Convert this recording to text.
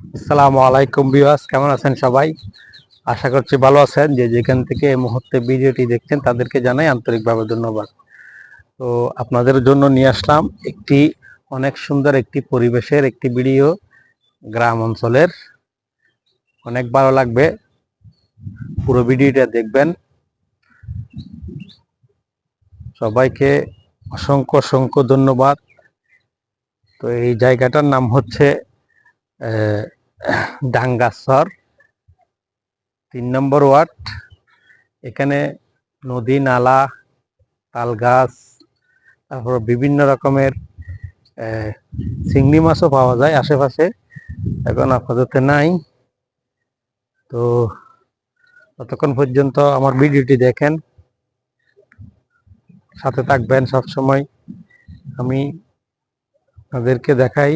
আসসালামু আলাইকুম বিওয়াস কেমন আছেন সবাই? আশা করছি ভালো আছেন। যে যেখান থেকে এই মুহূর্তে ভিডিওটি দেখছেন, তাদেরকে জানাই আন্তরিকভাবে ধন্যবাদ। তো আপনাদের জন্য নিয়ে আসলাম একটি অনেক সুন্দর একটি পরিবেশের একটি ভিডিও গ্রাম অঞ্চলের। অনেক ভালো লাগবে। পুরো ভিডিওটা দেখবেন। সবাইকে অসংখ্য অসংখ্য ধন্যবাদ। তো এই জায়গাটার নাম হচ্ছে ডাঙ্গাসর, তিন নম্বর ওয়ার্ড। এখানে নদী, নালা তাল গাছ তারপর বিভিন্ন রকমের চিংড়ি মাছও পাওয়া যায় আশেপাশে। এখন আপাতত নাই। তো ততক্ষণ পর্যন্ত আমার ভিডিওটি দেখেন। সাথে থাকবেন সব সময় আমি আপনাদেরকে দেখাই।